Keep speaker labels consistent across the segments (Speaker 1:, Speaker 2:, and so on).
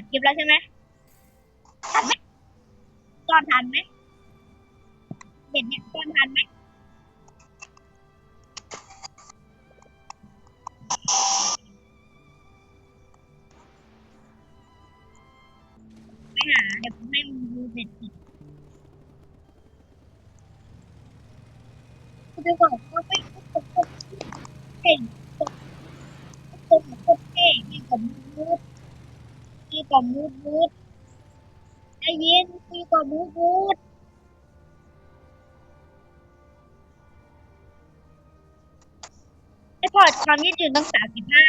Speaker 1: อัดคลิปแล้วใช่ไหมทันไหมตอนทันไหมเด็ดเนี่ยตอนทันไหมไม่หาเดี๋ยวผมให้มึงดูเด็ดอีกกูจะบอกว่าไม่ตกตกเก่งตกตกตกเก่งนี่กับมูด นี่กับมูดมูดได้ยินนี่กับมูดมูดไอพอร์ตความยืดหยุ่นต้องสามสิบห้า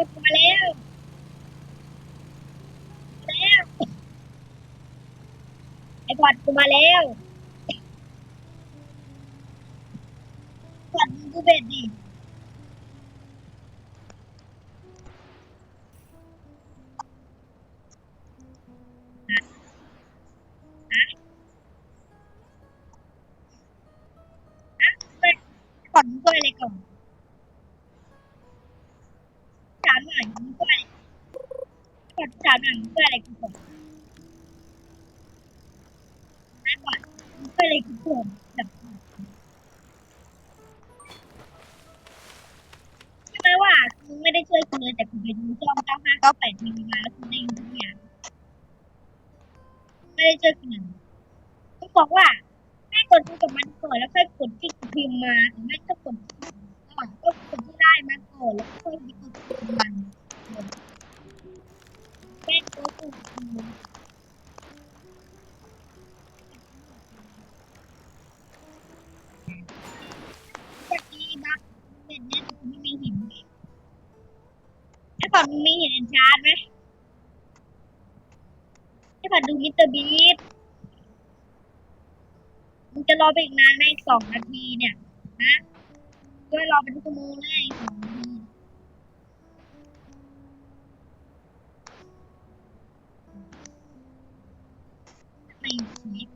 Speaker 1: กดมาแล้วมาแล้วไอพอดกูมาแล้วพอดมึงกูเบ็ดดิฮะฮะฮะเปิดพอดมึงช่วยอะไรก่อนามหน่อยมึงช่วยกดถามหน่อยมึงช่วยอะไรกูก่อนนะก่อนมึงช่วยอะไรกูก่อนแบบใช่ไหมว่ามึงไม่ได้ช่วยกูเลยแต่กูไปดูช่องเก้าห้าเก้าแปดทีมาแล้วกูได้ยินทุกอย่างไม่ได้ช่วยกูหนึ่งกูบอกว่าให้กดดูกับมันก่อนแล้วค่อยกดที่กูพิมพ์มาหรือไม่ก็กด แม่งตัวกูคือสกีบักเป็นเนี่ยแต่กูไม่มีหินไอ้ก่อนมึงมีหินชาร์ดไหมไอ้ก่อนดูมิสเตอร์บีทมึงจะรอไปอีกนานไหมอีกสองนาทีเนี่ยฮะก็รอเป็นชั่วโมงเลยสองนาที ไม่คลิป